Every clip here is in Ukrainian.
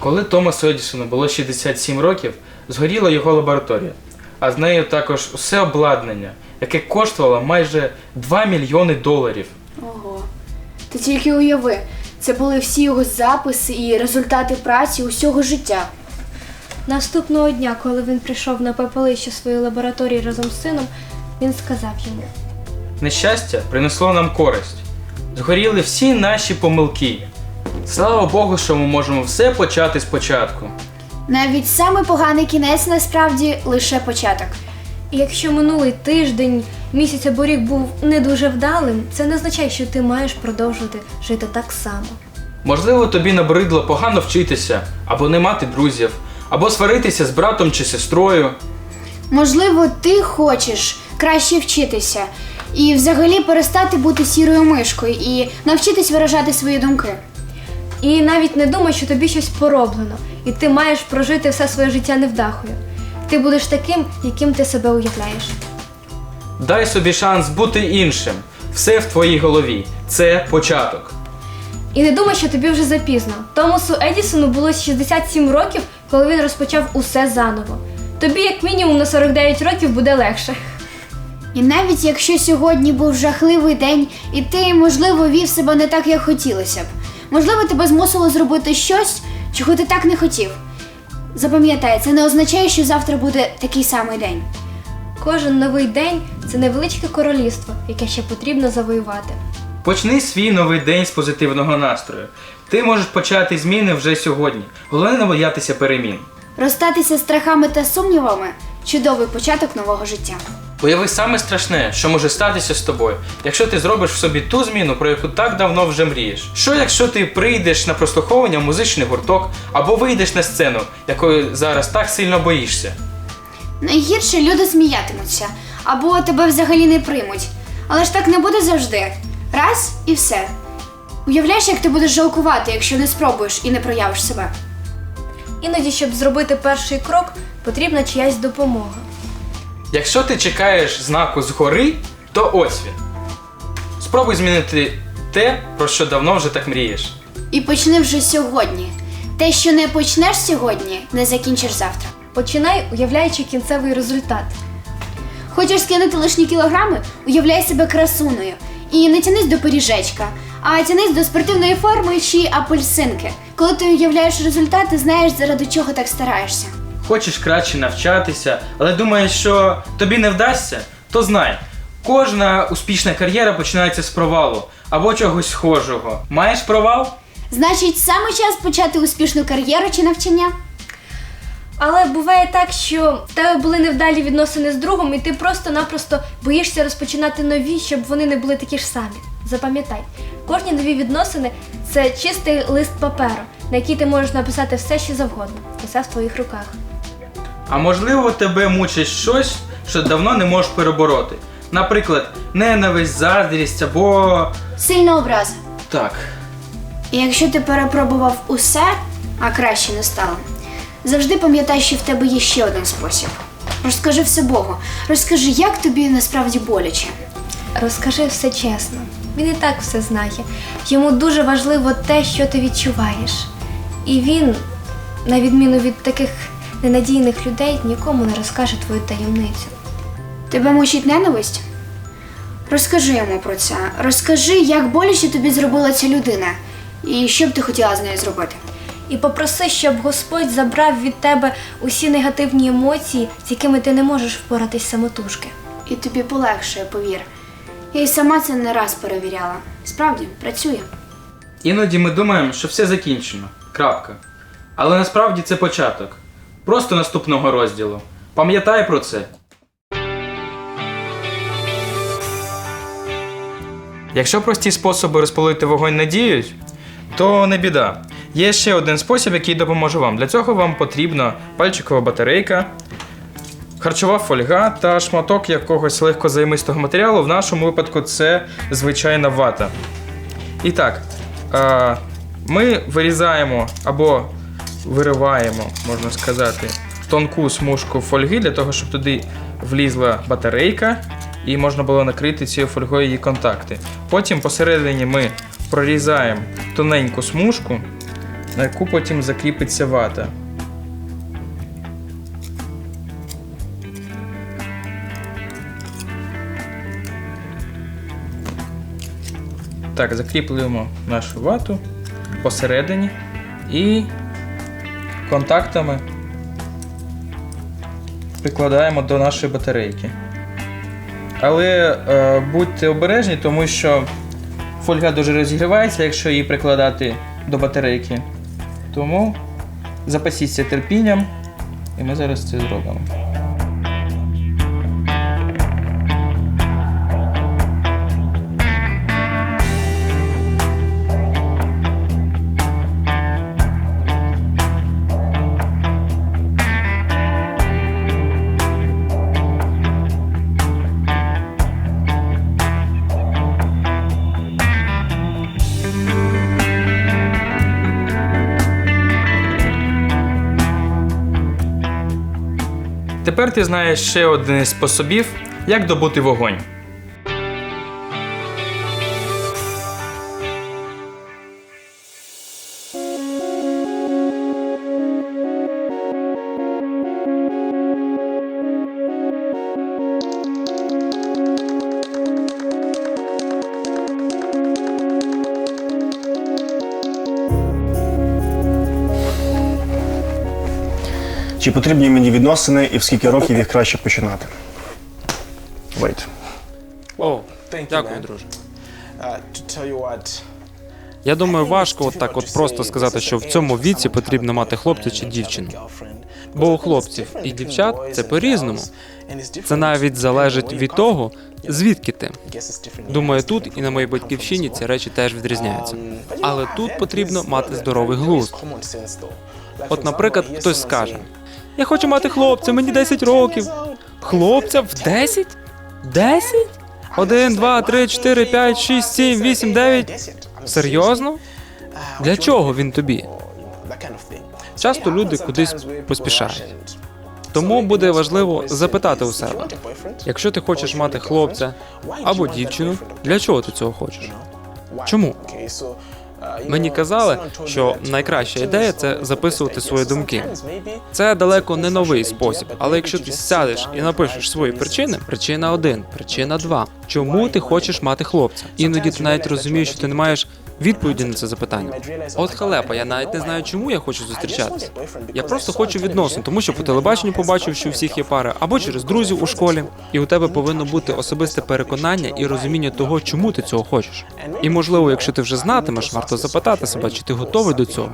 Коли Томасу Едісону було 67 років, згоріла його лабораторія, а з нею також усе обладнання, яке коштувало майже 2 мільйони доларів. Ого. Ти тільки уяви, це були всі його записи і результати праці усього життя. Наступного дня, коли він прийшов на пепелище своєї лабораторії разом з сином, він сказав йому: Нещастя принесло нам користь. Згоріли всі наші помилки. Слава Богу, що ми можемо все почати спочатку. Навіть самий поганий кінець насправді лише початок. І якщо минулий тиждень, місяць або рік був не дуже вдалим, це не означає, що ти маєш продовжувати жити так само. Можливо, тобі набридло погано вчитися, або не мати друзів, або сваритися з братом чи сестрою. Можливо, ти хочеш краще вчитися і взагалі перестати бути сірою мишкою і навчитись виражати свої думки. І навіть не думай, що тобі щось пороблено, і ти маєш прожити все своє життя невдахою. Ти будеш таким, яким ти себе уявляєш. Дай собі шанс бути іншим. Все в твоїй голові. Це початок. І не думай, що тобі вже запізно. Томасу Едісону було 67 років, коли він розпочав усе заново. Тобі, як мінімум, на 49 років буде легше. І навіть якщо сьогодні був жахливий день, і ти, можливо, вів себе не так, як хотілося б. Можливо, тебе змусило зробити щось, чого ти так не хотів. Запам'ятай, це не означає, що завтра буде такий самий день. Кожен новий день це невеличке королівство, яке ще потрібно завоювати. Почни свій новий день з позитивного настрою. Ти можеш почати зміни вже сьогодні. Головне не боятися перемін. Розстатися з страхами та сумнівами чудовий початок нового життя. Уяви саме страшне, що може статися з тобою, якщо ти зробиш в собі ту зміну, про яку так давно вже мрієш. Що якщо ти прийдеш на прослуховування в музичний гурток або вийдеш на сцену, якої зараз так сильно боїшся? Найгірше люди сміятимуться або тебе взагалі не приймуть. Але ж так не буде завжди. Раз і все. Уявляєш, як ти будеш жалкувати, якщо не спробуєш і не проявиш себе. Іноді, щоб зробити перший крок, потрібна чиясь допомога. Якщо ти чекаєш знаку згори, то ось він. Спробуй змінити те, про що давно вже так мрієш. І почни вже сьогодні. Те, що не почнеш сьогодні, не закінчиш завтра. Починай, уявляючи кінцевий результат. Хочеш скинути лишні кілограми, уявляй себе красуною. І не тянись до пиріжечка, а тянись до спортивної форми чи апельсинки. Коли ти уявляєш результат, ти знаєш, заради чого так стараєшся. Хочеш краще навчатися, але думаєш, що тобі не вдасться, то знай, кожна успішна кар'єра починається з провалу або чогось схожого. Маєш провал? Значить, саме час почати успішну кар'єру чи навчання. Але буває так, що в тебе були невдалі відносини з другом, і ти просто-напросто боїшся розпочинати нові, щоб вони не були такі ж самі. Запам'ятай, кожні нові відносини це чистий лист паперу, на який ти можеш написати все, що завгодно. Усе в твоїх руках. А можливо, тебе мучить щось, що давно не можеш перебороти. Наприклад, ненависть, заздрість або. Сильна образа. Так. І якщо ти перепробував усе, а краще не стало, завжди пам'ятай, що в тебе є ще один спосіб. Розкажи все Богу, розкажи, як тобі насправді боляче. Розкажи все чесно. Він і так все знає. Йому дуже важливо те, що ти відчуваєш. І він, на відміну від таких ненадійних людей, нікому не розкаже твою таємницю. Тебе мучить ненависть? Розкажи йому про це. Розкажи, як боляче тобі зробила ця людина, і що б ти хотіла з нею зробити. І попроси, щоб Господь забрав від тебе усі негативні емоції, з якими ти не можеш впоратись самотужки. І тобі полегшує, повір. Я й сама це не раз перевіряла. Справді, працює. Іноді ми думаємо, що все закінчено. Крапка. Але насправді це початок. Просто наступного розділу. Пам'ятай про це. Якщо прості способи розпалити вогонь не діють, то не біда. Є ще один спосіб, який допоможе вам. Для цього вам потрібна пальчикова батарейка, харчова фольга та шматок якогось легкозаймистого матеріалу. В нашому випадку це звичайна вата. І так, е, ми вирізаємо або вириваємо, можна сказати, тонку смужку фольги для того, щоб туди влізла батарейка і можна було накрити цією фольгою її контакти. Потім посередині ми прорізаємо тоненьку смужку на яку потім закріпиться вата. Так, закріплюємо нашу вату посередині і контактами прикладаємо до нашої батарейки. Але е, будьте обережні, тому що фольга дуже розігрівається, якщо її прикладати до батарейки. Тому запасіться терпінням, і ми зараз це зробимо. Тепер ти знаєш ще один із способів, як добути вогонь. Чи потрібні мені відносини і в скільки років їх краще починати? Wait. О, Thank you, дякую, man. друже. Uh, to tell you what, Я думаю, важко от так от просто сказати, що в цьому віці потрібно мати хлопця чи дівчину. Бо у хлопців і дівчат це по-різному. Це навіть залежить від того, звідки ти. Думаю, тут і на моїй батьківщині ці речі теж відрізняються. Але тут потрібно мати здоровий глузд. От, наприклад, хтось скаже: Я хочу мати хлопця, мені 10 років. Хлопця в 10? 10? 1, 2, 3, 4, 5, 6, 7, 8, 9. Серйозно? Для чого він тобі? Часто люди кудись поспішають. Тому буде важливо запитати у себе, якщо ти хочеш мати хлопця або дівчину, для чого ти цього хочеш? Чому? Мені казали, що найкраща ідея це записувати свої думки. Це далеко не новий спосіб, але якщо ти сядеш і напишеш свої причини, причина один, причина два. Чому ти хочеш мати хлопця? Іноді ти навіть розумієш, що ти не маєш відповіді на це запитання. От халепа, я навіть не знаю, чому я хочу зустрічатися. Я просто хочу відносин, тому що по телебаченню побачив, що у всіх є пари, або через друзів у школі. І у тебе повинно бути особисте переконання і розуміння того, чому ти цього хочеш. І можливо, якщо ти вже знатимеш, варто запитати себе, чи ти готовий до цього.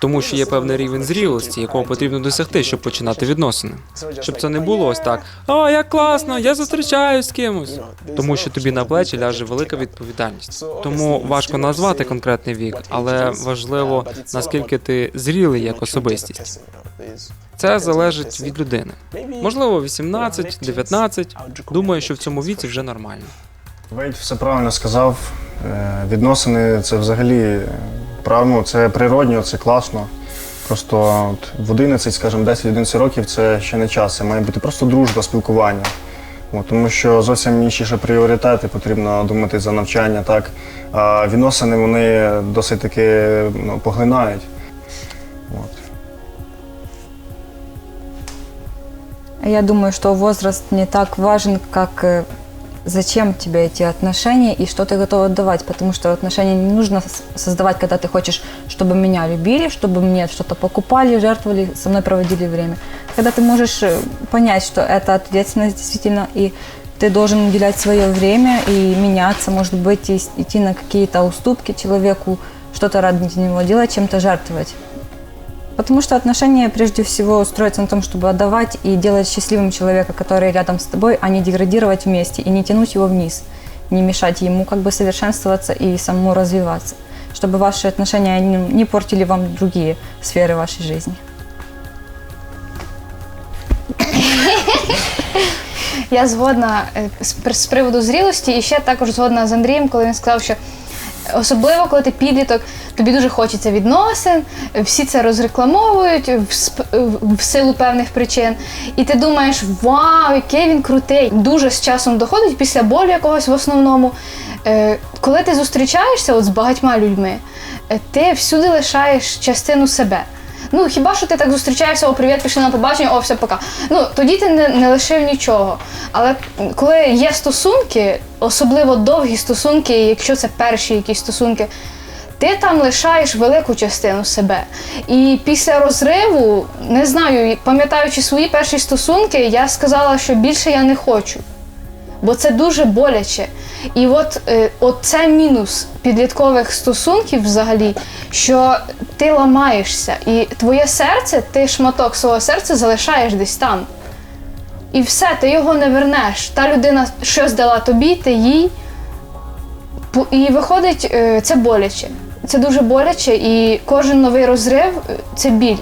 Тому що є певний рівень зрілості, якого потрібно досягти, щоб починати відносини. Щоб це не було ось так: о, як класно, я зустрічаюсь з кимось. Тому що тобі на плечі ляже велика відповідальність. Тому важко назвати конкретний вік, але важливо наскільки ти зрілий як особистість. Це залежить від людини. Можливо, 18, 19. Думаю, що в цьому віці вже нормально. Вейт все правильно сказав. Е, Відносини це взагалі правильно, це природньо, це класно. Просто от в 11, скажімо, 10-11 років це ще не час. Це має бути просто дружба, спілкування. От, тому що зовсім інші ще пріоритети, потрібно думати за навчання, так. А відносини вони досить таки ну, поглинають. От. Я думаю, что возраст не так важен, как э, зачем тебе эти отношения и что ты готов отдавать, потому что отношения не нужно с- создавать, когда ты хочешь, чтобы меня любили, чтобы мне что-то покупали, жертвовали, со мной проводили время. Когда ты можешь э, понять, что это ответственность действительно, и ты должен уделять свое время и меняться, может быть, и идти на какие-то уступки человеку, что-то ради него делать, чем-то жертвовать. Потому что отношения прежде всего строятся на том, чтобы отдавать и делать счастливым человека, который рядом с тобой, а не деградировать вместе и не тянуть его вниз, не мешать ему как бы совершенствоваться и самому развиваться, чтобы ваши отношения не портили вам другие сферы вашей жизни. Я згодна е, з, з приводу зрілості і ще також згодна з Андрієм, коли він сказав, що Особливо, коли ти підліток, тобі дуже хочеться відносин, всі це розрекламовують в, сп- в силу певних причин. І ти думаєш, вау, який він крутий. Дуже з часом доходить після болю якогось в основному. Е, коли ти зустрічаєшся от з багатьма людьми, е, ти всюди лишаєш частину себе. Ну, хіба що ти так зустрічаєшся, о, привіт, пішли на побачення, о, все, пока. Ну, тоді ти не, не лишив нічого. Але коли є стосунки, особливо довгі стосунки, якщо це перші якісь стосунки, ти там лишаєш велику частину себе. І після розриву, не знаю, пам'ятаючи свої перші стосунки, я сказала, що більше я не хочу. Бо це дуже боляче. І от, е, от це мінус підліткових стосунків взагалі, що ти ламаєшся, і твоє серце, ти шматок свого серця залишаєш десь там. І все, ти його не вернеш. Та людина щось дала тобі, ти їй. І виходить, е, це боляче. Це дуже боляче, і кожен новий розрив е, це біль.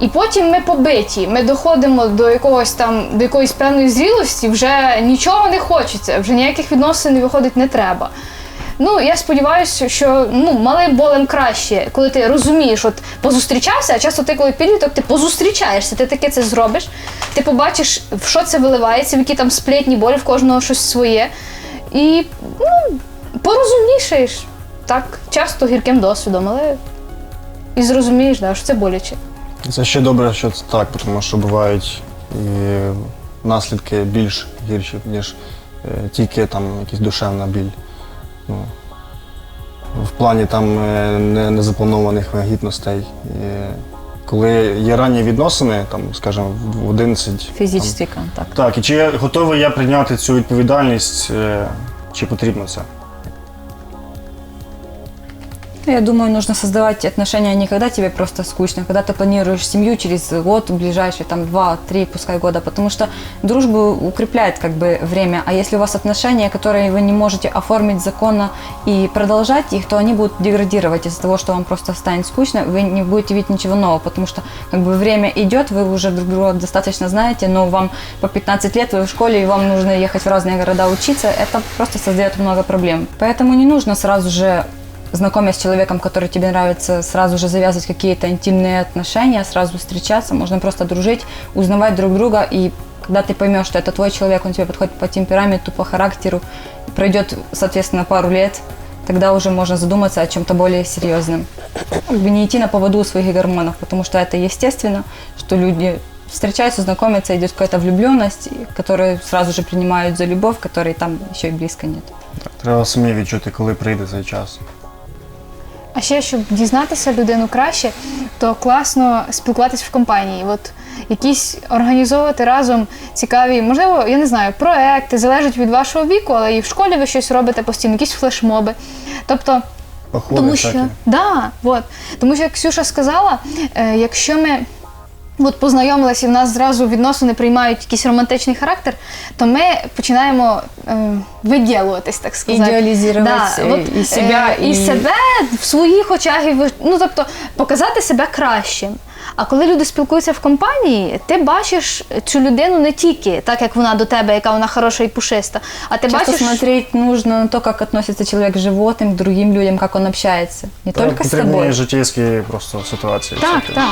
І потім ми побиті. Ми доходимо до якогось там, до якоїсь певної зрілості, вже нічого не хочеться, вже ніяких відносин виходить не треба. Ну, я сподіваюся, що ну, малим болем краще, коли ти розумієш, от позустрічався, а часто ти, коли підліток, ти позустрічаєшся, ти таке це зробиш, ти побачиш, в що це виливається, в які там сплетні болі, в кожного щось своє. І ну, порозумнішаєш. Так, часто гірким досвідом, але і зрозумієш, да, що це боляче. Це ще добре, що це так, тому що бувають і наслідки більш гірші, ніж е, тільки там якась душевна біль. Ну, в плані там е, не- незапланованих вагітностей. Коли є ранні відносини, там, скажімо, в 11. там, Физический контакт. так, і чи готовий я прийняти цю відповідальність, е, чи потрібно це? Я думаю, нужно создавать отношения не когда тебе просто скучно, когда ты планируешь семью через год, ближайшие там два-три, пускай года, потому что дружбу укрепляет как бы время, а если у вас отношения, которые вы не можете оформить законно и продолжать их, то они будут деградировать из-за того, что вам просто станет скучно, вы не будете видеть ничего нового, потому что как бы время идет, вы уже друг друга достаточно знаете, но вам по 15 лет, вы в школе, и вам нужно ехать в разные города учиться, это просто создает много проблем. Поэтому не нужно сразу же знакомясь с человеком, который тебе нравится, сразу же завязывать какие-то интимные отношения, сразу встречаться, можно просто дружить, узнавать друг друга, и когда ты поймешь, что это твой человек, он тебе подходит по темпераменту, по характеру, пройдет, соответственно, пару лет, тогда уже можно задуматься о чем-то более серьезном. Как бы не идти на поводу у своих гормонов, потому что это естественно, что люди встречаются, знакомятся, идет какая-то влюбленность, и- которую сразу же принимают за любовь, которой там еще и близко нет. Треба самі відчути, коли прийде цей час. А ще щоб дізнатися людину краще, то класно спілкуватися в компанії. От якісь організовувати разом цікаві, можливо, я не знаю, проекти, залежить від вашого віку, але і в школі ви щось робите постійно, якісь флешмоби. Тобто, Походи тому що що, да, от, тому що, як Ксюша сказала, е, якщо ми от познайомилися і в нас зразу відносини приймають якийсь романтичний характер, то ми починаємо е, виділуватись, так сказати. Ідеалізувати от, і себе, е, і... і- себе в своїх очах, і ну тобто показати себе кращим. А коли люди спілкуються в компанії, ти бачиш цю людину не тільки так, як вона до тебе, яка вона хороша і пушиста, а ти Часто бачиш. смотреть нужно на то, как относится человек к животным, к другим людям, как он общается. Не только с потрібні тобой. життєвські просто ситуації. Так, всякі. так.